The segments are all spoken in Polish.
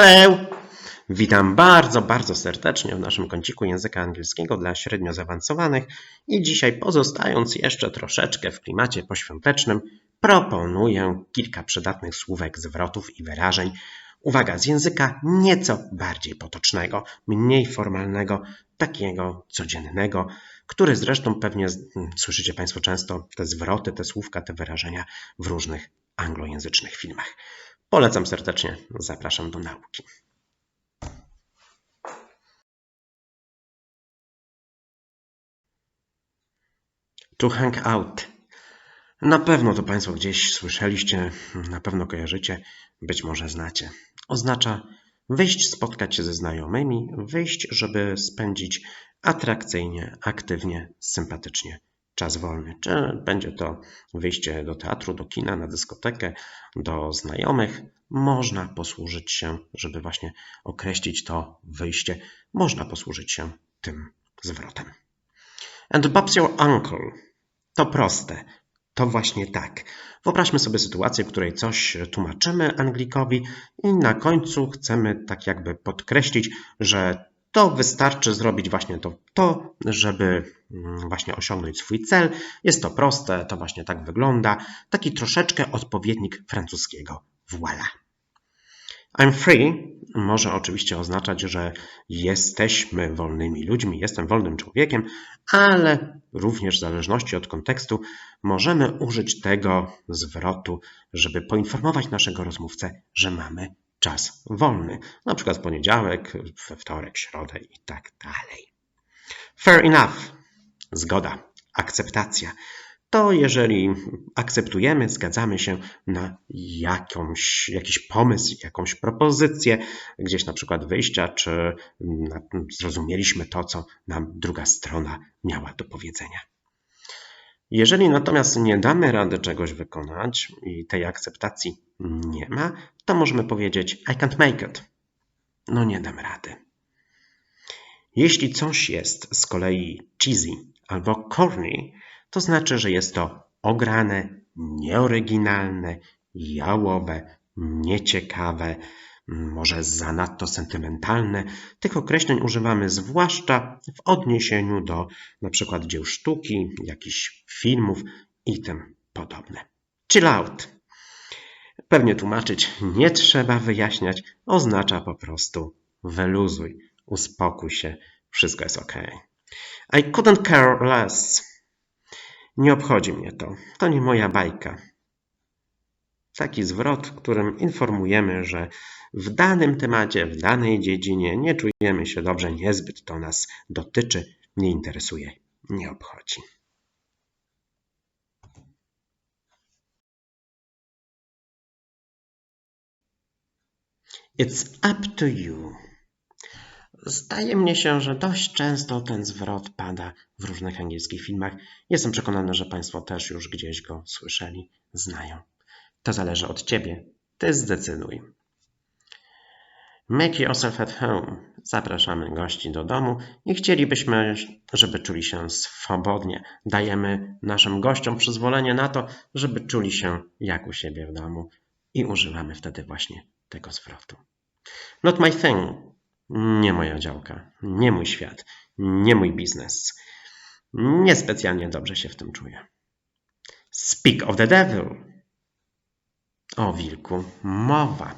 Hello! Witam bardzo, bardzo serdecznie w naszym kąciku języka angielskiego dla średnio zaawansowanych i dzisiaj pozostając jeszcze troszeczkę w klimacie poświątecznym, proponuję kilka przydatnych słówek, zwrotów i wyrażeń. Uwaga, z języka nieco bardziej potocznego, mniej formalnego, takiego codziennego, który zresztą pewnie słyszycie Państwo często te zwroty, te słówka, te wyrażenia w różnych anglojęzycznych filmach. Polecam serdecznie, zapraszam do nauki. To hang out. Na pewno to Państwo gdzieś słyszeliście, na pewno kojarzycie, być może znacie. Oznacza wyjść, spotkać się ze znajomymi, wyjść, żeby spędzić atrakcyjnie, aktywnie, sympatycznie czas wolny. Czy będzie to wyjście do teatru, do kina, na dyskotekę, do znajomych, można posłużyć się, żeby właśnie określić to wyjście, można posłużyć się tym zwrotem. And Bob's your uncle. To proste. To właśnie tak. Wyobraźmy sobie sytuację, w której coś tłumaczymy Anglikowi i na końcu chcemy tak jakby podkreślić, że to wystarczy zrobić właśnie to, to, żeby mm, właśnie osiągnąć swój cel. Jest to proste, to właśnie tak wygląda. Taki troszeczkę odpowiednik francuskiego voilà. I'm free może oczywiście oznaczać, że jesteśmy wolnymi ludźmi, jestem wolnym człowiekiem, ale również w zależności od kontekstu możemy użyć tego zwrotu, żeby poinformować naszego rozmówcę, że mamy czas wolny, na przykład w poniedziałek, we wtorek, środę i tak dalej. Fair enough. Zgoda, akceptacja. To jeżeli akceptujemy, zgadzamy się na jakąś, jakiś pomysł, jakąś propozycję, gdzieś na przykład wyjścia, czy zrozumieliśmy to, co nam druga strona miała do powiedzenia. Jeżeli natomiast nie damy rady czegoś wykonać i tej akceptacji nie ma, to możemy powiedzieć I can't make it. No nie dam rady. Jeśli coś jest z kolei cheesy albo corny, to znaczy, że jest to ograne, nieoryginalne, jałowe, nieciekawe, może zanadto sentymentalne. Tych określeń używamy zwłaszcza w odniesieniu do przykład dzieł sztuki, jakichś filmów i tym podobne. Chill out. Pewnie tłumaczyć nie trzeba wyjaśniać, oznacza po prostu wyluzuj, uspokój się, wszystko jest ok. I couldn't care less. Nie obchodzi mnie to, to nie moja bajka. Taki zwrot, którym informujemy, że w danym temacie, w danej dziedzinie nie czujemy się dobrze, niezbyt to nas dotyczy, nie interesuje, nie obchodzi. It's up to you. Zdaje mnie się, że dość często ten zwrot pada w różnych angielskich filmach. Jestem przekonany, że Państwo też już gdzieś go słyszeli, znają. To zależy od Ciebie. Ty zdecyduj. Make yourself at home. Zapraszamy gości do domu i chcielibyśmy, żeby czuli się swobodnie. Dajemy naszym gościom przyzwolenie na to, żeby czuli się jak u siebie w domu i używamy wtedy właśnie tego zwrotu. Not my thing. Nie moja działka, nie mój świat, nie mój biznes. Niespecjalnie dobrze się w tym czuję. Speak of the devil. O wilku mowa.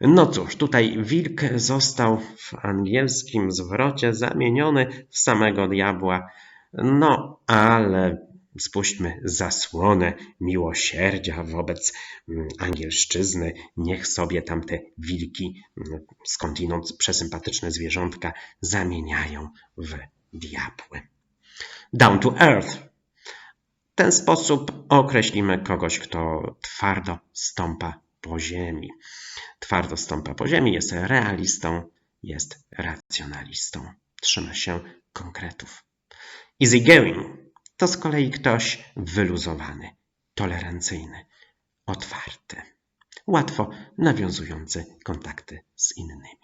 No cóż, tutaj wilk został w angielskim zwrocie zamieniony w samego diabła. No, ale spuśćmy zasłonę miłosierdzia wobec mm, angielszczyzny. Niech sobie tamte wilki, mm, skądinąd przesympatyczne zwierzątka, zamieniają w diabły. Down to earth. Ten sposób określimy kogoś, kto twardo stąpa po ziemi. Twardo stąpa po ziemi, jest realistą, jest racjonalistą. Trzyma się konkretów. Easy going to z kolei ktoś wyluzowany, tolerancyjny, otwarty, łatwo nawiązujący kontakty z innymi.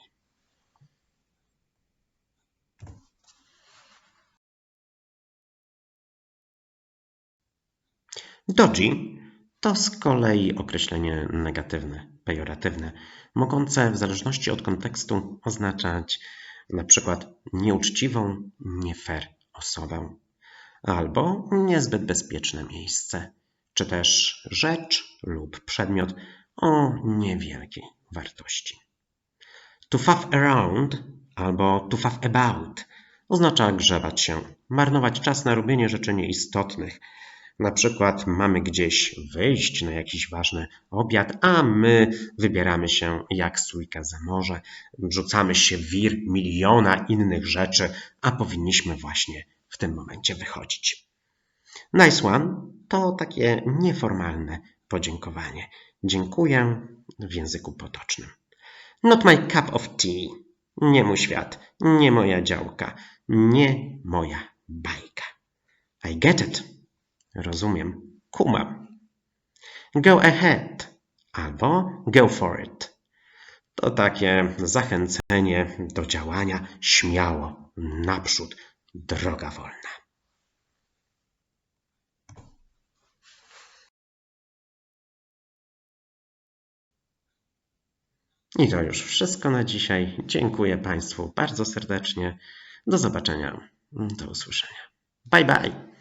Dodgy to z kolei określenie negatywne, pejoratywne, mogące w zależności od kontekstu oznaczać na przykład nieuczciwą, nie fair osobę, albo niezbyt bezpieczne miejsce, czy też rzecz lub przedmiot o niewielkiej wartości. To fuff around albo to fuff about oznacza grzebać się, marnować czas na robienie rzeczy nieistotnych. Na przykład mamy gdzieś wyjść na jakiś ważny obiad, a my wybieramy się jak sójka za morze, wrzucamy się w wir miliona innych rzeczy, a powinniśmy właśnie w tym momencie wychodzić. Nice one to takie nieformalne podziękowanie. Dziękuję w języku potocznym. Not my cup of tea. Nie mój świat, nie moja działka, nie moja bajka. I get it. Rozumiem, kumam. Go ahead albo go for it. To takie zachęcenie do działania śmiało, naprzód, droga wolna. I to już wszystko na dzisiaj. Dziękuję Państwu bardzo serdecznie. Do zobaczenia. Do usłyszenia. Bye bye.